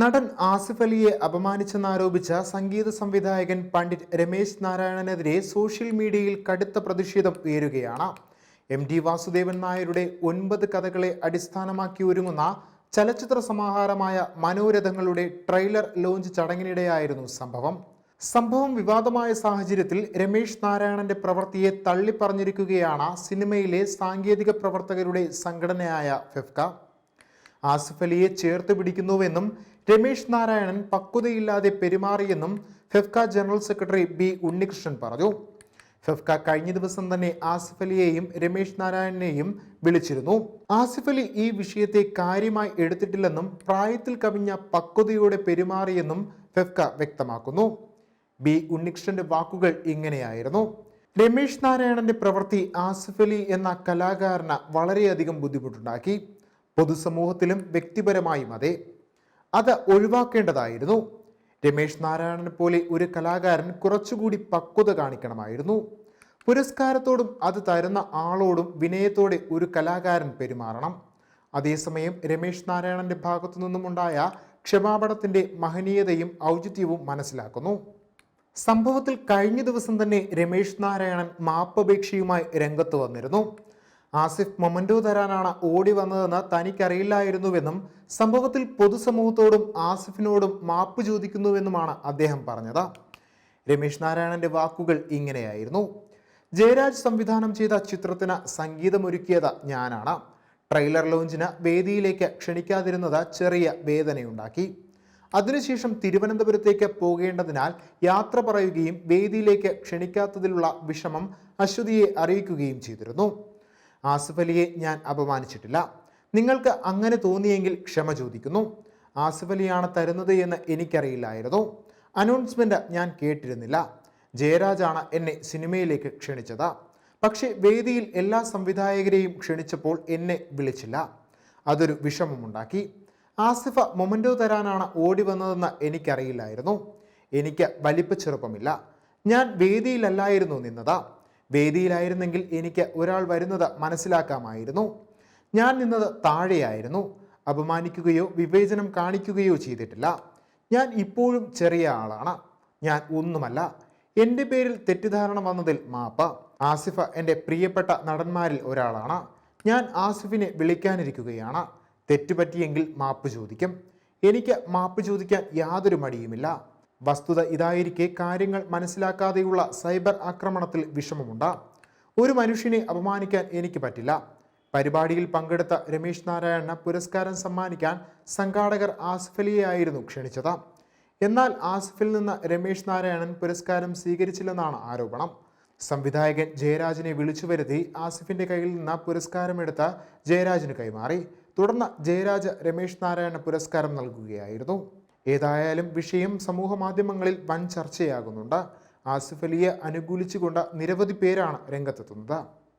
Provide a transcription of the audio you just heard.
നടൻ ആസിഫ് അലിയെ അപമാനിച്ചെന്നാരോപിച്ച സംഗീത സംവിധായകൻ പണ്ഡിറ്റ് രമേശ് നാരായണനെതിരെ സോഷ്യൽ മീഡിയയിൽ കടുത്ത പ്രതിഷേധം ഉയരുകയാണ്. എം ടി വാസുദേവൻ നായരുടെ ഒൻപത് കഥകളെ അടിസ്ഥാനമാക്കി ഒരുങ്ങുന്ന ചലച്ചിത്ര സമാഹാരമായ മനോരഥങ്ങളുടെ ട്രെയിലർ ലോഞ്ച് ചടങ്ങിനിടെയായിരുന്നു സംഭവം. സംഭവം വിവാദമായ സാഹചര്യത്തിൽ രമേശ് നാരായണന്റെ പ്രവൃത്തിയെ തള്ളിപ്പറഞ്ഞിരിക്കുകയാണ് സിനിമയിലെ സാങ്കേതിക പ്രവർത്തകരുടെ സംഘടനയായ ഫെഫ്ക. ആസിഫ് അലിയെ ചേർത്ത് പിടിക്കുന്നുവെന്നും രമേശ് നാരായണൻ പക്വതയില്ലാതെ പെരുമാറിയെന്നും FEFKA general secretary B Unnikrishnan പറഞ്ഞു. ഫെഫ്ക കഴിഞ്ഞ ദിവസം തന്നെ ആസിഫ് അലിയെയും രമേശ് നാരായണനെയും വിളിച്ചിരുന്നു. ആസിഫ് അലി ഈ വിഷയത്തെ കാര്യമായി എടുത്തിട്ടില്ലെന്നും പ്രായത്തിൽ കവിഞ്ഞ പക്വതയോടെ പെരുമാറിയെന്നും ഫെഫ്ക വ്യക്തമാക്കുന്നു. ബി ഉണ്ണികൃഷ്ണന്റെ വാക്കുകൾ ഇങ്ങനെയായിരുന്നു. രമേശ് നാരായണന്റെ പ്രവൃത്തി ആസിഫ് അലി എന്ന കലാകാരന് വളരെയധികം ബുദ്ധിമുട്ടുണ്ടാക്കി. പൊതുസമൂഹത്തിലും വ്യക്തിപരമായും അതെ. അത് ഒഴിവാക്കേണ്ടതായിരുന്നു. രമേശ് നാരായണനെ പോലെ ഒരു കലാകാരൻ കുറച്ചുകൂടി പക്വത കാണിക്കണമായിരുന്നു. പുരസ്കാരത്തോടും അത് തരുന്ന ആളോടും വിനയത്തോടെ ഒരു കലാകാരൻ പെരുമാറണം. അതേസമയം രമേശ് നാരായണന്റെ ഭാഗത്തു നിന്നുമുണ്ടായ ക്ഷമാപണത്തിന്റെ മഹനീയതയും ഔചിത്യവും മനസ്സിലാക്കുന്നു. സംഭവത്തിൽ കഴിഞ്ഞ ദിവസം തന്നെ രമേശ് നാരായണൻ മാപ്പപേക്ഷയുമായി രംഗത്ത് വന്നിരുന്നു. ആസിഫ് മൊമന്റു തരാനാണ് ഓടി വന്നതെന്ന് തനിക്കറിയില്ലായിരുന്നുവെന്നും സംഭവത്തിൽ പൊതുസമൂഹത്തോടും ആസിഫിനോടും മാപ്പ് ചോദിക്കുന്നുവെന്നുമാണ് അദ്ദേഹം പറഞ്ഞത്. രമേശ് നാരായണന്റെ വാക്കുകൾ ഇങ്ങനെയായിരുന്നു. ജയരാജ് സംവിധാനം ചെയ്ത ചിത്രത്തിന് സംഗീതമൊരുക്കിയത് ഞാനാണ്. ട്രെയിലർ ലോഞ്ചിന് വേദിയിലേക്ക് ക്ഷണിക്കാതിരുന്നത് ചെറിയ വേദനയുണ്ടാക്കി. അതിനുശേഷം തിരുവനന്തപുരത്തേക്ക് പോകേണ്ടതിനാൽ യാത്ര പറയുകയും വേദിയിലേക്ക് ക്ഷണിക്കാത്തതിലുള്ള വിഷമം അശ്വതിയെ അറിയിക്കുകയും ചെയ്തിരുന്നു. ആസിഫ് അലിയെ ഞാൻ അപമാനിച്ചിട്ടില്ല. നിങ്ങൾക്ക് അങ്ങനെ തോന്നിയെങ്കിൽ ക്ഷമ ചോദിക്കുന്നു. ആസിഫ് അലിയാണ് തരുന്നത് എന്ന് എനിക്കറിയില്ലായിരുന്നു. അനൗൺസ്മെന്റ് ഞാൻ കേട്ടിരുന്നില്ല. ജയരാജാണ് എന്നെ സിനിമയിലേക്ക് ക്ഷണിച്ചത്. പക്ഷേ വേദിയിൽ എല്ലാ സംവിധായകരെയും ക്ഷണിച്ചപ്പോൾ എന്നെ വിളിച്ചില്ല. അതൊരു വിഷമമുണ്ടാക്കി. ആസിഫ മൊമന്റോ തരാനാണ് ഓടി വന്നതെന്ന് എനിക്കറിയില്ലായിരുന്നു. എനിക്ക് വലിപ്പ ചെറുപ്പമില്ല. ഞാൻ വേദിയിലല്ലായിരുന്നു നിന്നത്. വേദിയിലായിരുന്നെങ്കിൽ എനിക്ക് ഒരാൾ വരുന്നത് മനസ്സിലാക്കാമായിരുന്നു. ഞാൻ നിന്നത് താഴെയായിരുന്നു. അപമാനിക്കുകയോ വിവേചനം കാണിക്കുകയോ ചെയ്തിട്ടില്ല. ഞാൻ ഇപ്പോഴും ചെറിയ ആളാണ്. ഞാൻ ഒന്നുമല്ല. എന്റെ പേരിൽ തെറ്റിദ്ധാരണ വന്നതിൽ മാപ്പ. ആസിഫ എന്റെ പ്രിയപ്പെട്ട നടന്മാരിൽ ഒരാളാണ്. ഞാൻ ആസിഫിനെ വിളിക്കാനിരിക്കുകയാണ്. തെറ്റുപറ്റിയെങ്കിൽ മാപ്പ് ചോദിക്കും. എനിക്ക് മാപ്പ് ചോദിക്കാൻ യാതൊരു മടിയുമില്ല. വസ്തുത ഇതായിരിക്കെ കാര്യങ്ങൾ മനസ്സിലാക്കാതെയുള്ള സൈബർ ആക്രമണത്തിൽ വിഷമമുണ്ട്. ഒരു മനുഷ്യനെ അപമാനിക്കാൻ എനിക്ക് പറ്റില്ല. പരിപാടിയിൽ പങ്കെടുത്ത രമേശ് നാരായണ പുരസ്കാരം സമ്മാനിക്കാൻ സംഘാടകർ ആസിഫലിയെയായിരുന്നു ക്ഷണിച്ചത്. എന്നാൽ ആസിഫിൽ നിന്ന് രമേശ് നാരായണൻ പുരസ്കാരം സ്വീകരിച്ചില്ലെന്നാണ് ആരോപണം. സംവിധായകൻ ജയരാജിനെ വിളിച്ചു വരുത്തി ആസിഫിന്റെ കയ്യിൽ നിന്ന് പുരസ്കാരമെടുത്ത് ജയരാജിന് കൈമാറി. തുടർന്ന് ജയരാജ് രമേശ് നാരായണ പുരസ്കാരം നൽകുകയായിരുന്നു. ഏതായാലും വിഷയം സമൂഹ മാധ്യമങ്ങളിൽ വൻ ചർച്ചയാകുന്നുണ്ട്. ആസിഫ് അലിയെ അനുകൂലിച്ചുകൊണ്ട് നിരവധി പേരാണ് രംഗത്തെത്തുന്നത്.